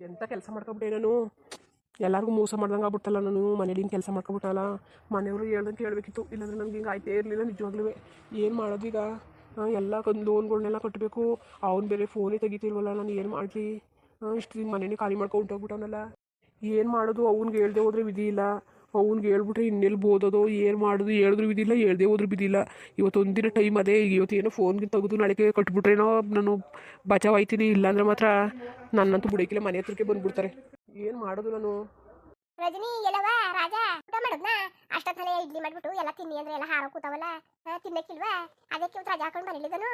ಎಂಥ ಕೆಲಸ ಮಾಡ್ಕೊಬಿಟ್ಟೆ ನಾನು? ಎಲ್ಲರಿಗೂ ಮೋಸ ಮಾಡ್ದಂಗೆ ಆಗ್ಬಿಟ್ಟಲ್ಲ ನಾನು ಮನೇಲಿ ಹಿಂಗೆ ಕೆಲಸ ಮಾಡ್ಕೊಬಿಟ್ಟಲ್ಲ. ಮನೆಯವರು ಹೇಳ್ದಂಗೆ ಕೇಳಬೇಕಿತ್ತು. ಇಲ್ಲಾಂದ್ರೆ ನನಗೆ ಹಿಂಗೆ ಆಯ್ತೇ ಇರಲಿಲ್ಲ ನಿಜವಾಗ್ಲೂ ಏನು ಮಾಡೋದು ಈಗ? ಎಲ್ಲ ಲೋನ್ಗಳನ್ನೆಲ್ಲ ಕಟ್ಟಬೇಕು ಅವ್ನು ಬೇರೆ ಫೋನೇ ತೆಗಿತಿಲ್ವಲ್ಲ, ನಾನು ಏನು ಮಾಡಲಿ? ಇಷ್ಟು ದಿನ ಮನೇನೇ ಖಾಲಿ ಮಾಡ್ಕೊಂಡು ಹೊಂಟೋಗ್ಬಿಟ್ಟವನಲ್ಲ ಏನು ಮಾಡೋದು? ಅವ್ನಿಗೆ ಹೇಳ್ದೆ ಹೋದ್ರೆ ವಿಧಿ ಇಲ್ಲ. ಅವ್ನಿಗೆ ಹೇಳ್ಬಿಟ್ರೆ ಇನ್ನೆಲ್ಲಿ ಬೋದೋದು, ಏನು ಮಾಡೋದು, ಹೇಳಿದ್ರು ಬಿದ್ದಿಲ್ಲ, ಹೇಳ್ದೆ ಹೋದ್ರು ಬಿದ್ದಿಲ್ಲ. ಇವತ್ತು ಒಂದಿನ ಟೈಮ್ ಅದೇ ಇವತ್ತು ಏನೋ ಫೋನ್ಗೆ ತೆಗೆದು ನಾಳೆಗೆ ಕಟ್ಬಿಟ್ರೇನೋ ನಾನು ಬಚಾವ್ ಆಯ್ತೀನಿ ಇಲ್ಲಾಂದ್ರೆ ಮಾತ್ರ ನನ್ನಂತೂ ಬಿಡೋಕಿಲ್ಲ, ಮನೆ ಹತ್ರಕ್ಕೆ ಬಂದ್ಬಿಡ್ತಾರೆ. ಏನು ಮಾಡೋದು ನಾನು? ರಜನಿ, ಎಲ್ಲವ? ರಾಜ? ಊಟ ಮಾಡುದ್ನ? ಅಷ್ಟೊತ್ತಲೆ ಇಡ್ಲಿ ಮಾಡ್ಬಿಟ್ಟು ಎಲ್ಲ ತಿನ್ನಿ ಅಂದ್ರೆ ಎಲ್ಲ ಹಾರೋ ಕೂತಾವಲ್ಲ. ತಿನ್ನಕ್ಕಿಲ್ವಾ? ಅದಕ್ಕೆ ಇವತ್ತು ರಜಾ ಹಾಕೊಂಡು ಮನೇಲಿದನು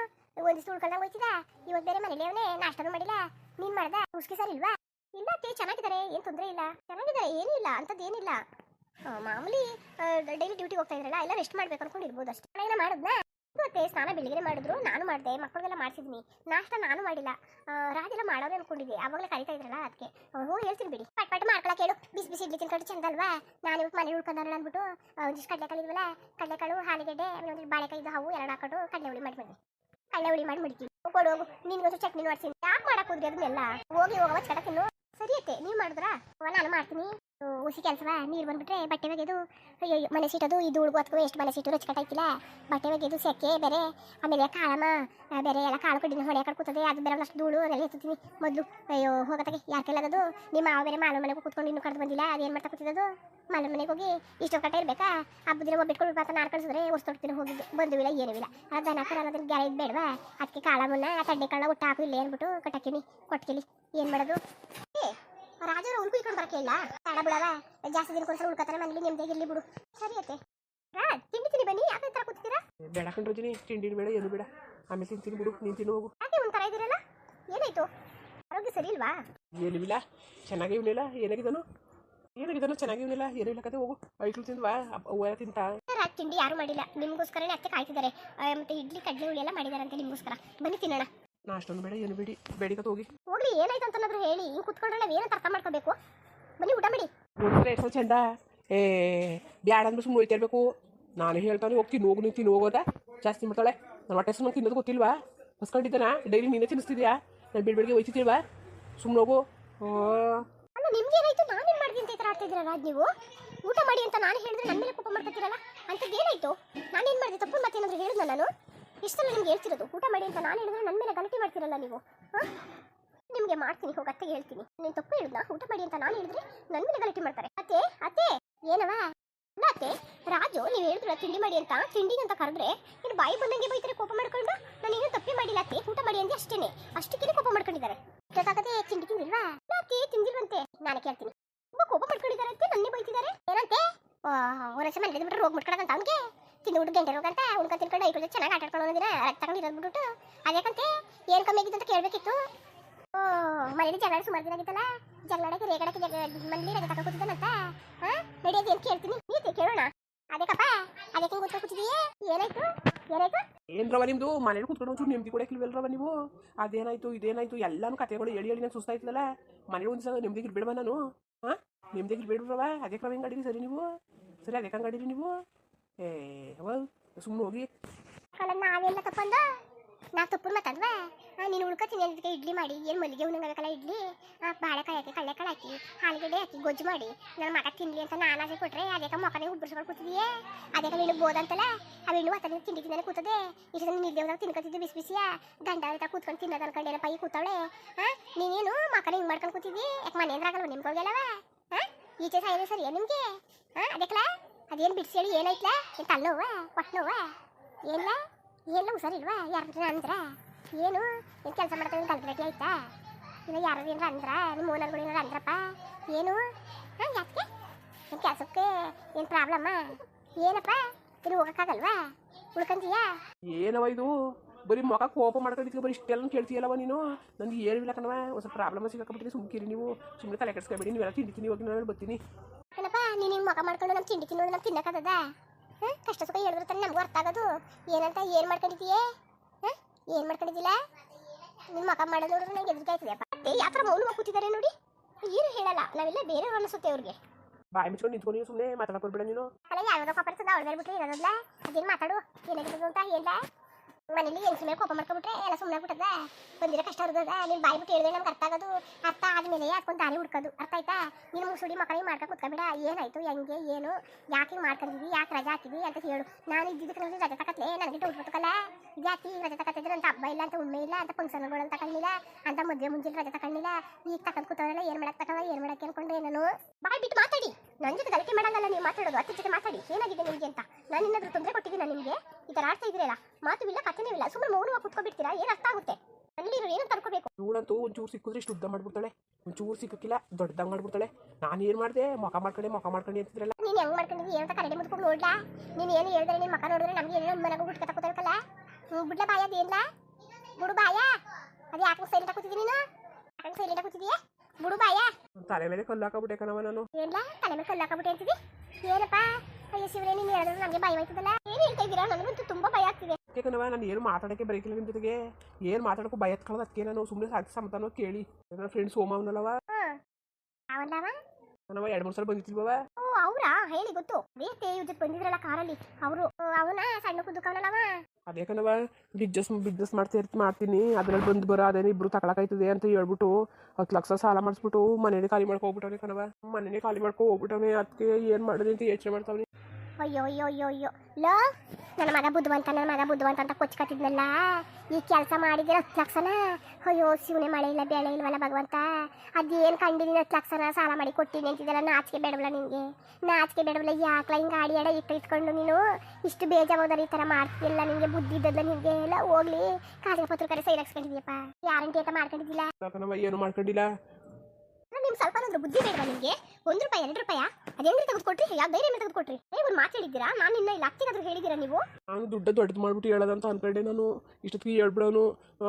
ಒಂದಿಷ್ಟು ಉಳ್ಕೊಂಡಾಗ ಹೋಯ್ತಿದ ಇವತ್ತು ಬೇರೆ ಮನೇಲಿ ಅವನೇ, ನಾಷ್ಟನೂ ಮಾಡಿಲ್ಲ. ನೀನ್ ಮಾಡ್ದ? ಉಸ್ಕಿ ಸರಿ ಇಲ್ವಾ? ಇಲ್ಲ ಅತ್ತೆ ಚೆನ್ನಾಗಿದ್ದಾರೆ, ಏನ್ ತೊಂದರೆ ಇಲ್ಲ. ಚೆನ್ನಾಗಿದ್ದಾರೆ, ಏನೂ ಇಲ್ಲ ಅಂಥದ್ದು ಏನಿಲ್ಲ. ಮಾಮೂಲಿ ಡೈಲಿ ಡ್ಯೂಟಿ ಹೋಗ್ತಾ ಇದ್ರಲ್ಲ, ಎಲ್ಲ ರೆಸ್ಟ್ ಮಾಡ್ಬೇಕು ಅನ್ಕೊಂಡು ಇರ್ಬೋದು ಅಷ್ಟೇ. ಏನ ಮಾಡಿದ್ನಾ? ಮತ್ತೆ ಸ್ನಾನ ಬೆಳಿಗ್ಗೆ ಮಾಡಿದ್ರು, ನಾನು ಮಾಡಿದೆ ಮಕ್ಕಳಿಗೆಲ್ಲ ಮಾಡಿಸಿದ್ನಿ. ನಾಷ್ಟ ನಾನು ಮಾಡಿಲ್ಲ. ರಾಜೆಲ್ಲ ಮಾಡೋದೇ ಅನ್ಕೊಂಡಿದ್ದೆ ಅವಾಗಲೇ ಕರಿತಾ ಇದ್ರಲ್ಲ ಅದಕ್ಕೆ. ಹೋಗಿ ಹೇಳ್ತೀನಿ ಬಿಡಿ. ಪಟ್ ಪಟ್ ಮಾಡ್ಕೊಳಕ್ಕೆ ಹೇಳು ಬಿಸಿ ಬಿಸಿ ಇಡ್ಲಿ ತಿನ್ಕೊಂಡು ಚಂದ ಅಲ್ವಾ? ನಾನು ಇವತ್ತು ಮನೆ ಉಳ್ಕೊಂಡಾರ ಅಂದ್ಬಿಟ್ಟು ಒಂದಿಷ್ಟು ಕಡಲೆಕಾಳು ಇಲ್ವಲ್ಲ ಕಡಲೆಕಾಳು, ಹಾಲಿಗೆಡ್ಡೆ, ಆಮೇಲೆ ಒಂದಿಷ್ಟು ಬಾಳೆಕಾಯಿ ಇದು ಹಾವು ಎರಡು ಹಾಕೊಂಡು ಕಡಲೆ ಹುಳಿ ಮಾಡಿ ಬನ್ನಿ ಕಡಲೆ ಹುಳಿ ಮಾಡಿ ಮಡಿತೀನಿ. ಕೊಡು ಹೋಗು ನಿನ್ಗೊಂದು ಚಟ್ನಿ ಮಾಡ್ತೀನಿ ಯಾಕೆ ಮಾಡಕ್ಕೆ ಹೋದ್ರಿ ಅದನ್ನೆಲ್ಲ? ಹೋಗಿ ಹೋಗವ ಚಟ ತಿನ್ನು. ಸರಿ ಐತೆ, ನೀವು ಮಾಡಿದ್ರಾ? ನಾನು ಮಾಡ್ತೀನಿ. ಉಸಿ ಕೆಲಸವ? ನೀರು ಬಂದ್ಬಿಟ್ರೆ ಬಟ್ಟೆ ಒಗೆದು ಅಯ್ಯೋ ಮನೆ ಸಿಟ್ಟದು ಇದು ಉಳ್ಗು ಹೊತ್ಕೊ, ಎಷ್ಟು ಮನೆ ಸಿಟ್ಟು ರಚ್ಕಟ್ಟಾಯ್ತಿಲ್ಲ ಬಟ್ಟೆ ಒಗೆದು, ಸೆಕೆ, ಬೇರೆ, ಆಮೇಲೆ ಕಾಳಮ್ಮ? ಬೇರೆ ಎಲ್ಲ ಕಾಳು ಕಡ್ಡಿನ ಹೊಡೆ ಕೂತದೆ, ಅದು ಬೇರೆ ಅಷ್ಟು ಧೂಳು, ಅದೆಲ್ಲ ಎತ್ತೀನಿ ಮೊದಲು, ಅಯ್ಯೋ, ಹೋಗತ್ತಾಗೆ, ಯಾರ ಅದು ನಿಮ್ಮ ಮಾವ ಬೇರೆ ಮಾಲ ಮನೆಗೂ ಕೂತ್ಕೊಂಡು ಇನ್ನೂ ಕರೆದು ಬಂದಿಲ್ಲ, ಅದೇನು ಮಾಡ್ತಾ ಕೂತಿದ್ದು ಮಾಲು ಮನೆಗೆ ಹೋಗಿ ಇಷ್ಟು ಕಟ್ಟ ಇರಬೇಕಾ? ಹಬ್ಬದ ದಿನ ಒಬ್ಬಿಟ್ಕೊಂಡು ಬರ್ತಾ ನಾನು ಕಳಿಸಿದ್ರೆ ಹೊಸ್ತೊಡ್ತೀನಿ ಹೋಗಿದ್ದು. ಬಂದುವಿಲ್ಲ ಏನೂ ಇಲ್ಲ. ಆ ದನ ಕರ ಗ್ಯಾರೇಜ್ ಬೇಡವಾ? ಅದಕ್ಕೆ ಕಾಳಮ್ಮನ್ನ ಮುನ್ನ ತಡ್ಡೆ ಕಾಳ ಒಟ್ಟು ಹಾಕು, ಇಲ್ಲ ಅಂದ್ಬಿಟ್ಟು ಕಟ್ಟಕ್ಕಿನಿ ಕೊಟ್ಕಿಲಿ. ಏನು ಮಾಡೋದು? ರಾಜರು ಉಳ್ಕು ಇಟ್ಕೊಂಡು ಬರಕ್ಕೆ ಇಲ್ಲ. ತಡ ಬಿಡವ ಜಾಸ್ತಿ ದಿನಕ್ಕೊಂದ್ಸಲ ಉಳ್ಕತ್ತಾನೆ ಮನೇಲಿ ನೆಮ್ಮದಿಯಾಗಿರ್ಲಿ ಬಿಡು. ಸರಿ ಅತ್ತೆ. ರಾಜ್ ತಿಂಡಿ ತಿನ್ನಿ ಬನ್ನಿ. ಯಾಕೆ ತರ ಕೂತಿದ್ದೀರಾ? ಬೇಡ ಕಂಡ್ರಜಿನಿ ತಿಂಡಿ ಬೇಡ ಏನು ಬೇಡ. ಆಮೇಲೆ ತಿಂತೀನಿ ಬಿಡು. ನೀನು ತಿನ್ನು ಹೋಗು. ಯಾಕೆ ಒಂಥರ ಇದಿರಲ್ಲ ಏನಾಯ್ತು? ಆರೋಗ್ಯ ಸರಿ ಇಲ್ವಾ? ಏನಿಲ್ಲ ಚೆನ್ನಾಗೇ ಇವನಿಲ್ಲ ಏನಾಗಿದ್ದಾನು? ಏನಾಗಿದ್ದಾನು? ಚೆನ್ನಾಗಿ ಇರಲಿಲ್ಲ. ಏರು ಇಲ್ಲ ಕತೆ ಹೋಗು. ಐಟ್ಲು ತಿಂದ್ವಾ? ಹೂವ ತಿಂತ? ರಾಜ್ ತಿಂಡಿ ಯಾರು ಮಾಡಿಲ್ಲ. ನಿಮಗೋಸ್ಕರನೇ ಅತ್ತೆ ಕಾಯ್ತಿದ್ದಾರೆ. ಮತ್ತೆ ಇಡ್ಲಿ ಕಡ್ಲೆ ಹುಳಿ ಎಲ್ಲ ಮಾಡಿದಾರಂತೆ ನಿಮಗೋಸ್ಕರ. ಬನ್ನಿ ತಿನ್ನೋಣ. ನಾಷ್ಟೊಂದು ಬೇಡ ಏನು ಬಿಡಿ ಬೇಡಿಕತ್ ಹೋಗಿ ಹೋಗ್ಲಿ ಏನಾಯ್ತು ಅಂತನಾದ್ರು ಹೇಳಿ ಹಿಂಗೆ ಕುತ್ಕೊಂಡ್ರೆ ಏನಂತ ಅರ್ಥ ಮಾಡ್ಕೋಬೇಕು? ಬನ್ನಿ ಊಟ ಮಾಡಿ. ನೋಡಿದ್ರೆ ಎಷ್ಟು ಚಂದ? ಏ ಬ್ಯಾಡ ಅಂದ್ರೆ ಸುಮ್ಮನೆ ಹೋಯ್ತಾ ಇರಬೇಕು ನಾನು ಹೇಳ್ತಾನೆ ಹೋಗ್ತೀನಿ ಹೋಗು ನೀನು ತಿನ್ನು ಹೋಗೋದ ಜಾಸ್ತಿ ಮಾಡ್ತಾಳೆ. ನನ್ನ ಹೊಟ್ಟೆ ಸುಮ್ಮನೆ ತಿನ್ನೋದು ಗೊತ್ತಿಲ್ವಾ? ಹೊಸ್ಕೊಂಡಿದ್ದಾನ? ಡೈಲಿ ನೀನೇ ತಿನ್ನಿಸ್ತಿದ್ಯಾ? ನಾನು ಬೆಳ್ ಬೆಳಿಗ್ಗೆ ಹೋಯ್ತಿದ್ದೀಲ್ವಾ? ಸುಮ್ಮನೆ ಹೋಗು. ನಿಮ್ಗೆ ಏನಾಯ್ತು ನಾನು ಏನು ಮಾಡ್ತೀನಿ ಅಂತ ಈ ಥರ ಆಡ್ತಿದ್ದೀರಾ ರಾಜ್ ನೀವು? ಊಟ ಮಾಡಿ ಅಂತ ನಾನು ಹೇಳಿದ್ರೆ ನನ್ನ ಮೇಲೆ ಕೋಪ ಮಾಡ್ಕೊತೀರಲ್ಲ? ಅಂಥದ್ದು ಏನಾಯ್ತು? ನಾನೇನ್ ಮಾಡಿದೆ? ತಪ್ಪು ಮತ್ತೇನಾದ್ರು ಹೇಳಿದ್ನ ನಾನು? ಇಷ್ಟೆಲ್ಲ ನಿಮ್ಗೆ ಹೇಳ್ತಿರೋದು? ಊಟ ಮಾಡಿ ಅಂತ ನಾನು ಹೇಳಿದ್ರೆ ನನ್ನ ಮೇಲೆ ಗಲಾಟೆ ಮಾಡ್ತಿರಲ್ಲ ನೀವು? ಹಾಂ? ನಿಮಗೆ ಮಾಡ್ತೀನಿ ಹೋಗಿ ಅತ್ತೆಗೆ ಹೇಳ್ತೀನಿ. ನೀನು ತಪ್ಪು ಹೇಳಿದ್ನಾ? ಊಟ ಮಾಡಿ ಅಂತ ನಾನು ಹೇಳಿದ್ರೆ ನನ್ನ ಮೇಲೆ ಗಲಾಟೆ ಮಾಡ್ತಾರೆ. ಅತ್ತೆ ಅತ್ತೆ! ಏನವ ಅತ್ತೆ, ರಾಜು, ನೀವು ಹೇಳಿದ್ರ ತಿಂಡಿ ಮಾಡಿ ಅಂತ ತಿಂಡಿಗೆ ಅಂತ ಕರೆದ್ರೆ ನೀನು ಬಾಯಿ ಬಂದಂಗೆ ಬೈತಾರೆ, ಕೋಪ ಮಾಡ್ಕೊಂಡು ನಾನು ಏನು ತಪ್ಪೇ ಮಾಡಿಲ್ಲ ಅತ್ತೆ. ಊಟ ಮಾಡಿ ಅಂದ್ರೆ ಅಷ್ಟೇನೆ ಅಷ್ಟಕ್ಕೆ ಕೋಪ ಮಾಡ್ಕೊಂಡಿದ್ದಾರೆ ಜೊತಾಗದೆ ತಿಂಡಿ ತಿಂದಿಲ್ವಾ ಇಲ್ಲ ಅತ್ತೆ ತಿಂದಿಲ್ವಂತೆ ನಾನು ಕೇಳ್ತೀನಿ ತುಂಬಾ ಕೋಪ ಮಾಡ್ಕೊಂಡಿದ್ದಾರೆ ಅಂತ ನನ್ನೇ ಬೈತಿದ್ದಾರೆ ಏನಂತೆ ಒಂದೊಂದ್ಸ ಮನೇಲಿ ಬಿಟ್ರೆ ರೋಗ ಮುಟ್ಕೊಳಕಂತ ಅವ್ನಿಗೆ ತಿಂದ್ಬಿಟ್ಟು ಗಂಟೆ ರೋಗ ಅಂತ ಉಣ್ಕೊಂಡು ತಿನ್ಕೊಂಡು ಐದು ಚೆನ್ನಾಗಿ ಆಟ ಆಡ್ಕೊಂಡು ಒಂದಿನ ರಕ್ತ ತಗೊಂಡು ಇರೋದ್ಬಿಟ್ಟು ಅದಕ್ಕಂತೆ ಏನು ಕಮ್ಮಿ ಆಗಿದೆ ಅಂತ ಕೇಳಬೇಕಿತ್ತು ಓ ಮನೇಲಿ ಜಗಳ ಸುಮಾರು ದಿನ ಆಗಿತ್ತಲ್ಲ? ಜಗಳಕ್ಕೆ ರೇಗಡಕ್ಕೆ ಜಗ ಮನೇಲಿ ರಜೆ ತಗೊಂಡು ಕೂತಿದ್ದಾನಂತ ಹಾ? ನಡೆಯೋದು ಏನು ಕೇಳ್ತೀನಿ? ನೀತಿ ಕೇಳೋಣ. ಅದಕ್ಕಪ್ಪ ಅದಕ್ಕೆ ಹಿಂಗೆ ಕೂತ್ಕೊಂಡು ಕೂತಿದೀಯೇ? ಏನಾಯ್ತು? ಏನಾಯ್ತು? ಏನ್ರವ ನಿಮ್ದು? ಮನೇಲಿ ಕೂತ್ಕೊಂಡು ಒಂಚೂರು ನೆಮ್ಮದಿ ಕೊಡಕ್ಕಿಲ್ವಲ್ರವ ನೀವು? ಅದೇನಾಯ್ತು ಇದೇನಾಯ್ತು? ಎಲ್ಲಾನು ಕತೆಗಳು ಹೇಳಿ ಹೇಳಿ ನಾನು ಸುಸ್ತಾಯ್ತಲ್ಲ ಮನೇಲಿ ಒಂದು ಸಲ ನೆಮ್ಮದಿಗೆ ಇರ್ಬೇಡವ ನಾನು? ಹಾಂ? ನೆಮ್ಮದಿಗೆ ಇರ್ಬೇಡ್ರವ ಅದಕ್ಕೆ ಹೆಂಗೆ ಅಡೀರಿ ಸರಿ ನೀವು? ಸರಿ ಅದೇ ಹಂಗೆ ಅಡೀರಿ ನೀವು? ಏ ಅವ ಸುಮ್ಮನೆ ಹೋಗಿ. ನಾವೆಲ್ಲ ತಪ್ಪಂದ ನಾ ತಪ್ಪು ಮಾತಾಡ್ವಾ ನೀನು ಉಳ್ಕೊತೀನಿ ಅದಕ್ಕೆ ಇಡ್ಲಿ ಮಾಡಿ. ಏನು ಮಲ್ಲಿಗೆ ಹೂನಂಗಲ್ಲ ಇಡ್ಲಿ? ಬಾಳೆಕಾಯಿ ಹಾಕಿ ಕಳ್ಳೆಕಾಳು ಹಾಕಿ ಹಾಲುಗಡ್ಡೆ ಹಾಕಿ, ಗೊಜ್ಜು ಮಾಡಿ. ನನ್ನ ಮಗ ತಿನ್ಲಿ ಅಂತ ನಾನು ಆಸೆ ಕೊಟ್ಟರೆ ಅದಕ್ಕೆ ಮೊಕನೇ ಉಬ್ಬರಿಸ್ಕೊಂಡು ಕೂತಿದೀಯೇ? ಅದಕ್ಕೆ ನೀನು ಬೋದಂತಲ್ಲ ಆ ಇನ್ನು ಹತ್ತ ತಿಂಡಿ ತಿಂದಾನೆ ಕೂತದೆ? ಇಷ್ಟು ದಿನ ನಿದ್ದೆ ತಿನ್ಕೊತಿದ್ದೆ ಬಿಸಿ ಬಿಸಿಯ? ಗಂಡ ಅಂತ ಕೂತ್ಕೊಂಡು ತಿನ್ನೋದು ಅನ್ಕೊಂಡೇನ ಪೈ ಕೂತಾವಳೆ. ಹಾಂ ನೀನೇನು ಮಕ್ಕನ ಹಿಂಗೆ ಮಾಡ್ಕೊಂಡು ಕೂತಿದ್ದಿ? ಯಾಕೆ ಮನೆ ಆಗಲ್ವ ನಿಮ್ಗೋಗೆಲ್ಲವ ಹಾ ಈಚೆ ಸಾಯಿದೆ ಸರಿಯಾ ನಿಮಗೆ? ಹಾಂ ಅದಕ್ಕಲ್ಲ ಅದೇನು ಬಿಡಿಸಿ ಹೇಳಿ ಏನಾಯ್ತಲ್ಲ ಏನು ತಲ್ಲೋವ ಕೊಟ್ಟನೋವ ಏನಿಲ್ಲ ಎಲ್ಲ ಹುಷಾರಿಲ್ವಾ ಯಾರು ಅಂದ್ರೆ? ಏನು? ಏನು ಕೆಲಸ ಮಾಡ್ತಾರೆ ಗಲ್ಗಟ್ಟಿ ಆಯ್ತಾ? ಇಲ್ಲ ಯಾರು ಏನಾರ ಅಂದ್ರ? ನಿಮ್ಮ ಓನರ್ಗಳು ಏನಾರ ಅಂದ್ರಪ್ಪ? ಏನು? ಹಾಂ ಯಾಕೆ? ನಿಮ್ಮ ಕೆಲಸಕ್ಕೆ ಏನು ಪ್ರಾಬ್ಲಮ್ಮ ಏನಪ್ಪ? ಇಲ್ಲಿ ಹೋಗೋಕ್ಕಾಗಲ್ವಾ? ಉಳ್ಕೊಂತೀಯಾ? ಏನವ ಇದು? ಬರೀ ಮೊಕ ಕೋಪ ಮಾಡ್ಕೊಂಡಿದ್ಕೆ ಬರೀ ಇಷ್ಟೆಲ್ಲ ಕೇಳ್ತೀಯಲ್ಲವ ನೀನು? ನನಗೆ ಏನು ಇಲ್ಲ ಕಣವ ಒಂದು ಸ್ವಲ್ಪ ಪ್ರಾಬ್ಲಮ್ ಸಿಗಾಕಬಿಟ್ಟಿದೆ ಸುಮ್ಕಿರಿ ನೀವು. ಸುಮ್ಮನೆ ತಲೆ ಕೆಡಿಸ್ಕೊಬೇಡಿ. ನೀವೆಲ್ಲ ತಿಂಡಿ ಹೋಗಿ ನಾನು ಬರ್ತೀನಿ. ಕಣಪ್ಪ ನೀನು ಹಿಂಗೆ ಮುಖ ಮಾಡ್ಕೊಂಡು ನಮ್ಮ ತಿಂಡಿ ತಿನ್ನೋದು ನಮ್ಮ ತಿನ್ನಕ್ಕದ ಹಾಂ ಕಷ್ಟ ಸುಖ ಹೇಳಿದ್ರೆ ತಾನೆ ನಮಗೂ ಅರ್ಥ ಆಗೋದು. ಏನಂತ ಏನು ಮಾಡ್ಕೊಂಡಿದ್ದೀಯೇ? ಹಾಂ ಏನು ಮಾಡ್ಕೊಂಡಿದ್ದಿಲ್ಲ ನಿಮ್ಮ ಮುಖ ಮಾಡೋದು ನೋಡಿದ್ರೆ ನಂಗೆ ಎದುರು ಆಯ್ತದೆಯಪ್ಪ ಅತ್ತೆ ಯಾವ ಥರ ಮೌನ ಕೂತಿದ್ದಾರೆ ನೋಡಿ. ಏನು ಹೇಳಲ್ಲ ನಾವೆಲ್ಲ ಬೇರೆ ಅನಿಸುತ್ತೆ ಅವ್ರಿಗೆ. ಬಾಯಿ ಮುಚ್ಕೊಂಡು ನಿಂತ್ಕೊಂಡು ಸುಮ್ಮನೆ ಮಾತಾಡಕ್ಕೆ ಬರ್ಬೇಡ ನೀನು. ಅಲ್ಲ ಯಾವ್ದೋ ಕಾಪಾಡ್ತದ ಅವ್ರ ಮೇಲೆ ಬಿಟ್ಟು ಇರೋದಲ್ಲ. ಅದೇನು ಮಾತಾಡು ಏನಾಗಿರೋದು ಅಂತ ಏನಿಲ್ಲ ಮನೇಲಿ ಹೆಂಗ್ಸ ಮೇಲೆ ಕೋಪ ಮಾಡ್ಕೊಬಿಟ್ರೆ ಎಲ್ಲ ಸುಮ್ಮನೆ ಬಿಟ್ಟದ ಬಂದಿರೋ ಕಷ್ಟ ಇರೋದ ನೀನು ಬಾಯಿ ಬಿಟ್ಟು ಹೇಳಿದ್ರೆ ನಮ್ಗೆ ಅರ್ಥ ಆಗೋದು. ಅರ್ಥ ಆದ್ಮೇಲೆ ಅದಕ್ಕೊಂದು ದಾರಿ ಹುಡ್ಕೋದು. ಅರ್ಥ ಆಯ್ತಾ? ನೀನು ಮುಸುಡಿ ಮಕ್ಕಳಿಗೆ ಮಾಡ್ಕೊ ಕುತ್ಕೊಬೇಡ ಏನಾಯ್ತು? ಹೆಂಗೆ? ಏನು? ಯಾಕೆ ಹಿಂಗೆ ಮಾಡ್ಕೊಂಡಿದ್ವಿ ಯಾಕೆ ರಜಾ ಹಾಕಿದ್ವಿ ಅಂತ ಹೇಳು. ನಾನು ಇದ್ದಿದ್ದಕ್ಕೆ ನೋಡಿ, ರಜೆ ತಕತ್ಲೆ. ನನಗೆ ಡೌಟ್ ಬಿಟ್ಟಕಲ್ಲ ಯಾಕೆ ರಜೆ ತಕತ್ತಿದ್ರೆ ಅಂತ ಹಬ್ಬ ಇಲ್ಲ ಅಂತ ಉಮ್ಮೆ ಇಲ್ಲ? ಅಂತ ಫಂಕ್ಷನ್ಗಳು ತಗೊಂಡಿಲ್ಲ ಅಂತ ಮದುವೆ ಮುಂಚಿನ ರಜೆ ತಗೊಂಡಿಲ್ಲ ಈಗ ತಕೊಂಡ್ ಕೂತವರೆಲ್ಲ ಏನು ಮಾಡಕ್ಕೆ ತಗೊಂಡ ಏನು ಮಾಡಕ್ಕೆ ಅನ್ಕೊಂಡ್ರೆ ನಾನು? ಬಾಯ್ ಬಿಟ್ಟು ಮಾತಾಡಿ. ನನ್ನ ಜೊತೆ ಗಲಾಟೆ ಮಾಡಂಗಲ್ಲ ನೀವು ಮಾತಾಡೋದು. ಅತ್ತೆ ಜೊತೆ ಮಾತಾಡಿ. ಏನಾಗಿದೆ ನಿಮಗೆ ಅಂತ? ನಾನು ಏನಾದರೂ ತೊಂದರೆ ಕೊಟ್ಟಿದ್ದೀನಿ ನಿಮಗೆ? ಈ ತರ ಆಡ್ತಾ ಇದ್ದೀರಲ್ಲ ಮಾತು ಇಲ್ಲ ಕಥೆನೂ ಇಲ್ಲ ಸುಮ್ಮನೆ ಮೌನವಾಗಿ ಕುತ್ಕೊಬಿಡ್ತೀರಾ? ಏನು ಅರ್ಥ ಆಗುತ್ತೆ? ನನ್ನಿರೋ ಏನು ತರ್ಕೋಬೇಕು ಇವಳಂತೂ ಒಂಚೂರು ಸಿಕ್ಕಿದ್ರೆ ಇಷ್ಟು ಉದ್ದ ಮಾಡ್ಬಿಡ್ತಾಳೆ. ಒಂಚೂರು ಸಿಕ್ಕಕ್ಕಿಲ್ಲ ದೊಡ್ಡದಂಗೆ ಮಾಡ್ಬಿಡ್ತಾಳೆ. ನಾನು ಏನು ಮಾಡಿದೆ? ಮೊಕ ಮಾಡ್ಕೊಂಡೆ ಮೊಕ ಮಾಡ್ಕೊಂಡು ಅಂತಿದ್ರಲ್ಲ. ನೀನು ಹೆಂಗ್ ಮಾಡ್ಕೊಂಡಿದ್ದೀವಿ ಅಂತ ಕರಡಿ ಮುದ್ಕೊಂಡು ನೋಡ್ಲಾ? ನೀನು ಏನು ಹೇಳಿದ್ರೆ ನಿನ್ನ ಮಕ್ಕ ನೋಡಿದ್ರೆ ನಮ್ಗೆ ಏನೋ ಮನೆಗೂ ಬಿಟ್ಟು ತಗೋಬೇಕಲ್ಲ ಹ್ಞೂ ಬಿಡ್ಲ ಬಾಯ ಅದೇನ್ಲ ಬುಡು ಬಾಯ? ಅದು ಯಾಕೆ ಸೈಲೆಂಟ್ ಕೂತಿದ್ದೀನಿ ನೀನು? ಯಾಕೆ ಸೈಲೆಂಟ್ ಕೂತಿದೀಯ ಬುಡು ಬಾಯ? ತಲೆ ಮೇಲೆ ಕಲ್ಲು ಹಾಕಬಿಟ್ಟೆ ಕಣವ ನಾನು. ಏನ್ಲ? ತಲೆ ಮೇಲೆ ಕಲ್ಲು ಹಾಕಬಿಟ್ಟೆ ಅಂತಿದ್ದಿ? ಏನಪ್ಪ? ಅಯ್ಯ ಶಿವರೇ ನೀನು ಹೇಳಿದ್ರೆ ನಮಗೆ ಆಯ್ತದಲ್ಲ ಹೇಳ್ತಾ ಇದ್ದೀರಾ? ನನಗಂತೂ ತುಂಬ ಭಯ ಆಗ್ತಿದೆ. ಅದಕ್ಕೆ ಕಣವ ನಾನು ಏನು ಮಾತಾಡೋಕ್ಕೆ ಬರೀಕಿಲ್ಲ ನಿಮ್ಮ ಜೊತೆಗೆ. ಏನು ಮಾತಾಡೋಕ್ಕೂ ಭಯ ಎತ್ಕೊಳ್ಳೋದು ಅದಕ್ಕೆ ನಾನು ಸುಮ್ಮನೆ ಸಾಕಿ ಸಮಾಧಾನ ಕೇಳಿ. ನನ್ನ ಫ್ರೆಂಡ್ ಸೋಮ ಅವನಲ್ಲವ. ಹಾಂ. ಅವಲ್ಲವ ಎರಡು ಮೂರು ಸಲ ಬಂದಿತ್ತಿಲ್ವವ ಓ ಅವರಾ? ಹೇಳಿ ಗೊತ್ತು. ಬೇತೆ ಇವ್ರ ಜೊತೆ ಬಂದಿದ್ರಲ್ಲ ಕಾರಲ್ಲಿ. ಅವರು ಅವನ? ಸಣ್ಣ ಕುದುಕವನಲ್ಲವ ಅದೇ ಕಣವ ಬಿಸ್ನೆಸ್ ಬಿಸ್ನೆಸ್ ಮಾಡ್ತಾ ಇರ್ತಿ ಮಾಡ್ತೀನಿ. ಅದ್ರಲ್ಲಿ ಬಂದು ಬರ ಅದೇನು ಇಬ್ರು ತಗೊಳಕಾಯ್ತದೆ ಅಂತ ಹೇಳ್ಬಿಟ್ಟು ಹತ್ತು ಲಕ್ಷ ಸಾಲ ಮಾಡಿಸ್ಬಿಟ್ಟು ಮನೇನೆ ಖಾಲಿ ಮಾಡ್ಕೊ ಹೋಗ್ಬಿಟ್ಟವ್ನೆ ಕಣವ ಮನೇನೆ ಖಾಲಿ ಮಾಡ್ಕೊ ಹೋಗ್ಬಿಟ್ಟವ್ನೆ. ಅದಕ್ಕೆ ಏನು ಮಾಡೋದು ಅಂತ ಯೋಚನೆ ಮಾಡ್ತಾವ್ನೆ. ಅಯ್ಯೋ ಅಯ್ಯೋ ಅಯ್ಯೋ ಅಯ್ಯೋ. ಲೋ, ನನ್ನ ಮಗ ಬುದ್ಧಿವಂತ, ನನ್ನ ಮಗ ಬುದ್ಧವಂತ ಅಂತ ಕೊಚ್ಕತ್ತಿದ್ನಲ್ಲ ಈ ಕೆಲಸ ಮಾಡಿದ್ರೆ ಹತ್ತು ಲಕ್ಷನ ಅಯ್ಯೋ, ಶಿವನೆ, ಮಳೆ ಇಲ್ಲ, ಬೆಳೆ ಇಲ್ವಲ್ಲ ಭಗವಂತ. ಅದೇನು ಕಂಡಿದ್ದೀನಿ ಹತ್ತು ಲಕ್ಷನ ಸಾಲ ಮಾಡಿ ಕೊಟ್ಟಿನಿ ಅಂತಿದ್ದಲ್ಲ, ನಾಚಿಕೆ ಬೇಡವಲ್ಲ ನಿನಗೆ ನಾಚಿಕೆ ಬೇಡವಲ್ಲ, ಯಾಕಲ ಹಿಂಗೆ ಇಟ್ಟು ಇಟ್ಕೊಂಡು ನೀನು? ಇಷ್ಟು ಬೇಜಾಬೋದಾರ ಈ ಥರ ಮಾಡ್ತಿಲ್ಲ ನಿನಗೆ ಬುದ್ಧಿ ಇದ್ದಲ್ಲ ನಿನಗೆ ಎಲ್ಲ ಹೋಗ್ಲಿ. ಕಾಗದ ಪತ್ರ ಕಡೆ ಹಾಕ್ಸ್ಕೊಂಡಿದ್ಯಪ್ಪ. ಗ್ಯಾರಂಟಿ ಅಂತ ಮಾಡ್ಕೊಂಡಿದ್ದಿಲ್ಲ? ಏನು ಮಾಡ್ಕೊಂಡಿಲ್ಲ? ಸ್ವಲ್ಪ ಬುದ್ಧಿ ಬೇಡವಾ ನಿಮಗೆ? ಒಂದು ರೂಪಾಯಿ ಎರಡು ರೂಪಾಯಿ? ಅದೇನು ತೆಗೆದುಕೊಟ್ರಿ? ಯಾವ ಧೈರ್ಯ ಮೇಲೆ ತೆಗೆದುಕೊಟ್ರಿ? ಏ ಒಂದು ಹೇಳಿದ್ದೀರಾ? ನಾನು ಇನ್ನ ಇಲ್ಲ ಅತ್ತಿಗಾದ್ರೂ ಹೇಳಿದ್ದೀರಾ ನೀವು? ನಾನು ದುಡ್ಡ ದೊಡ್ಡದು ಮಾಡ್ಬಿಟ್ಟು ಹೇಳದಂತ ಅನ್ಕೊಂಡೆ ನಾನು. ಇಷ್ಟೊತ್ತಿಗೆ ಹೇಳ್ಬಿಡೋನು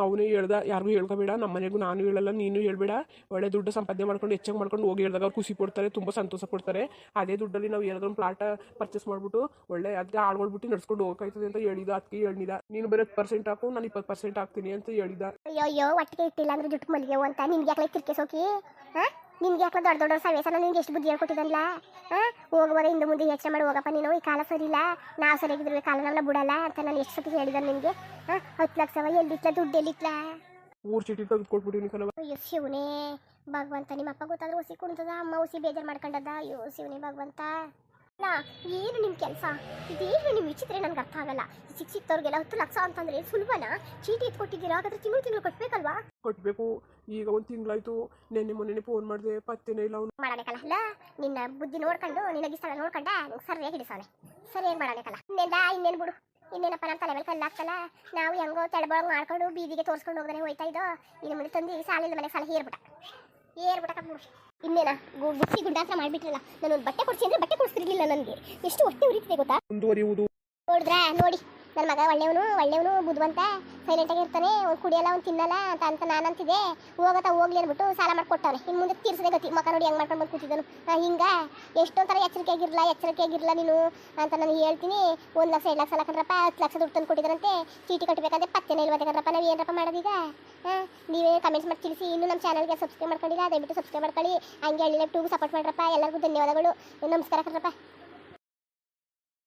ಅವನೇ ಹೇಳ್ದ ಯಾರಿಗೂ ಹೇಳ್ಕೊಬೇಡ ನಮ್ಮ ಮನೆಗೂ ನಾನು ಹೇಳಲ್ಲ ನೀನು ಹೇಳ್ಬೇಡ. ಒಳ್ಳೆ ದುಡ್ಡು ಸಂಪಾದನೆ ಮಾಡ್ಕೊಂಡು ಹೆಚ್ಚಾಗಿ ಮಾಡ್ಕೊಂಡು ಹೋಗಿ ಹೇಳಿದಾಗ ಅವ್ರು ಖುಷಿ ಪಡ್ತಾರೆ ತುಂಬ ಸಂತೋಷ ಪಡ್ತಾರೆ. ಅದೇ ದುಡ್ಡಲ್ಲಿ ನಾವು ಏನಾದ್ರು ಒಂದು ಪ್ಲಾಟ ಪರ್ಚೇಸ್ ಮಾಡ್ಬಿಟ್ಟು ಒಳ್ಳೆ ಅದಕ್ಕೆ ಆಳ್ಗೊಳ್ಬಿಟ್ಟು ನಡ್ಸ್ಕೊಂಡು ಹೋಗ್ತಾಯ್ತದೆ ಅಂತ ಹೇಳಿದ ಅದಕ್ಕೆ ಹೇಳಿದ ನೀನು ಬರೀ ಪರ್ಸೆಂಟ್ ಹಾಕು ನಾನು ಇಪ್ಪತ್ತು ಪರ್ಸೆಂಟ್ ಹಾಕ್ತೀನಿ ಅಂತ ಹೇಳಿದ ಅಯ್ಯೋ ಅಯ್ಯೋ ಒಟ್ಟಿಗೆ ಇಟ್ಟಿಲ್ಲ ಅಂದ್ರೆ ಜುಟ್ಟು ಮಲ್ಲಿಗೆ ಅಂತ. ನಿಮ್ಗೆ ಯಾಕೆ ತಿರ್ಕೆ ಸೋಕಿ? ಹಾ? ನಿನ್ಗೆ ಯಾಕೆ ದೊಡ್ಡ ದೊಡ್ಡ ಸವೇಸನ ನಿನ್ಗೆ ಎಷ್ಟು ಬುದ್ಧಿ ಹೇಳ್ಕೊಟ್ಟಿದ್ದಲ್ಲ ಹಾ? ಹೋಗುವಾಗ ಹಿಂದೆ ಮುಂದೆ ಯೋಚನೆ ಮಾಡಿ ಹೋಗಪ್ಪ ನೀನು. ಈ ಕಾಲ ಸರಿ ಇಲ್ಲ ನಾವು ಸರಿಯಾಗಿದ್ರು ಕಾಲ ನಮ್ಮನ್ನ ಬಿಡಲ್ಲ ಅಂತ ನಾನು ಎಷ್ಟು ಸತಿ ಹೇಳಿದ ನಿನಗೆ. ಹಾ? ಹತ್ತು ಲಕ್ಷವ ಎಲ್ಲಿಟ್ಲ? ದುಡ್ಡು ಎಲ್ಲಿಟ್ಲ? ಊರು ಚೀಟಿ ತೆಗೆದುಕೊಟ್ಬಿಟ್ಟಿನಿ ಕಣವ ಅಯ್ಯೋ ಶಿವನೇ ಭಗವಂತ ನಿಮ್ಮ ಅಪ್ಪ ಗೊತ್ತಾದ್ರೆ ಹುಸಿ ಕುಣ್ತದ ಅಮ್ಮ ಹುಸಿ ಬೇಜಾರು ಮಾಡ್ಕೊಂಡದ. ಅಯ್ಯೋ ಶಿವನೇ ಭಗವಂತ. ಅಲ್ಲ ಏನು ನಿಮ್ಮ ಕೆಲಸ? ಇದೇನು ನಿಮ್ಮ ವಿಚಿತ್ರ ನನಗೆ ಅರ್ಥ ಆಗಲ್ಲ. ಸಿಕ್ಕ ಸಿಕ್ತವ್ರಿಗೆಲ್ಲ ಹತ್ತು ಲಕ್ಷ ಅಂತಂದ್ರೆ ಸುಲಭನ ಚೀಟಿ ಎತ್ಕೊಟ್ಟಿದ್ದೀರಾ ಹಾಗಾದ್ರೆ ತಿಂಗಳು ತಿಂಗಳು ಕಟ್ಟಬೇಕಲ್ವಾ ಕಟ್ಟಬೇಕು ಈಗ ಒಂದು ತಿಂಗಳಾಯ್ತು. ನೆನ್ನೆ ಮೊನ್ನೆ ಫೋನ್ ಮಾಡಿದೆ. ಪತ್ತೆನೇ ಇಲ್ಲ ಅವನು. ಮಾಡಬೇಕಲ್ಲ ಅಲ್ಲ ನಿನ್ನ ಬುದ್ಧಿ ನೋಡ್ಕೊಂಡು ನಿನ್ನ ಗಿಸ್ತಳ ನೋಡ್ಕೊಂಡೆ ಸರಿಯಾಗಿ ಹಿಡಿಸೋನೆ ಸರಿಯಾಗಿ ಮಾಡಬೇಕಲ್ಲ ಇನ್ನೆಲ್ಲ ಇನ್ನೇನು ಬಿಡು. ಇನ್ನೇನಪ್ಪ ನಮ್ಮ ತಲೆ ಮೇಲೆ ಕಲ್ಲು ಹಾಕ್ತಲ್ಲ? ನಾವು ಹೆಂಗೋ ತಡಬಳಗ್ ಮಾಡ್ಕೊಂಡು ಬೀದಿಗೆ ತೋರಿಸ್ಕೊಂಡು ಹೋಗ್ದೆ ಹೋಯ್ತಾ ಇದ್ದೋ ಇನ್ನು ಮುಂದೆ ತಂದು ಸಾಲಿನ ಮನೆ ಸಾಲ ಹೇರ್ಬಿಟ್ಟ ಏರ್ಬಿಟ್ಟ ಇನ್ನೇನ ಗುಸಿ ಗುಂಡಾಸ ಮಾಡಿಬಿಟ್ರಲ್ಲ. ನಾನು ಒಂದು ಬಟ್ಟೆ ಕೊಡ್ಸಿ ಅಂದರೆ ಬಟ್ಟೆ ಕೊಡ್ಸಿರ್ಲಿಲ್ಲ ನನಗೆ. ಎಷ್ಟು ಹೊಟ್ಟೆ ಉರಿತಿದೆ ಗೊತ್ತಾ? ಮುಂದುವರಿಯುವುದು. ನೋಡಿದ್ರಾ ನೋಡಿ. ನನ್ನ ಮಗ ಒಳ್ಳೆಯವನು ಒಳ್ಳೆಯವನು ಬುದ್ಧಿವಂತ ಸೈಲೆಂಟಾಗಿ ಇರ್ತಾನೆ ಒಂದು ಕುಡಿಯಲ್ಲ ಒಂದು ತಿನ್ನಲ್ಲ, ಅಂತ ಅಂತ ನಾನು ಅಂತಿದ್ದೆ ಹೋಗತ್ತ ಹೋಗ್ಲಿ ಅಂದ್ಬಿಟ್ಟು ಸಾಲ ಮಾಡ್ಕೊಟ್ಟವ್ರೆ ಇನ್ನು ಮುಂದೆ ತೀರ್ಸದೆ ಗತಿ. ಮಗ ನೋಡಿ ಹೆಂಗೆ ಮಾಡ್ಕೊಂಡು ಬಂದು ಕೂತಿದ್ದನು. ಹಿಂಗೆ ಎಷ್ಟೊಂಥರ ಎಚ್ಚರಿಕೆ ಆಗಿರಲ್ಲ ನೀನು ಅಂತ ನಾನು ಹೇಳ್ತೀನಿ. ಒಂದು ಲಕ್ಷ, ಎರಡು ಲಕ್ಷ ಕಣ್ರಪ್ಪ ಹತ್ತು ಲಕ್ಷ ದುಡ್ಡು ತಂದು ಕೊಟ್ಟಿದ್ರಂತೆ ಚೀಟಿ ಕಟ್ಟಬೇಕಂದ್ರೆ ಪತ್ತೆನೇ ಇಲ್ವತ್ತೆ ಕಣ್ರಪ್ಪ ನಾವು ಏನಪ್ಪ ಮಾಡೋದೀಗ ನೀವೇ ಕಮೆಂಟ್ಸ್ ಮಾಡಿ ತಿಳಿಸಿ. ಇನ್ನೂ ನಮ್ಮ ಚಾನಲ್ಗೆ ಸಬ್ಸ್ಕ್ರೈಬ್ ಮಾಡ್ಕೊಂಡಿಲ್ಲ ದಯವಿಟ್ಟು ಸಬ್ಸ್ಕ್ರೈಬ್ ಮಾಡ್ಕೊಳ್ಳಿ. ಹಂಗೆ ಹಳ್ಳಿ ಟೂಗೂ ಸಪೋರ್ಟ್ ಮಾಡ್ರಪ್ಪ. ಎಲ್ಲರಿಗೂ ಧನ್ಯವಾದಗಳು. ನಮಸ್ಕಾರ ಕಣ್ರಪ್ಪ.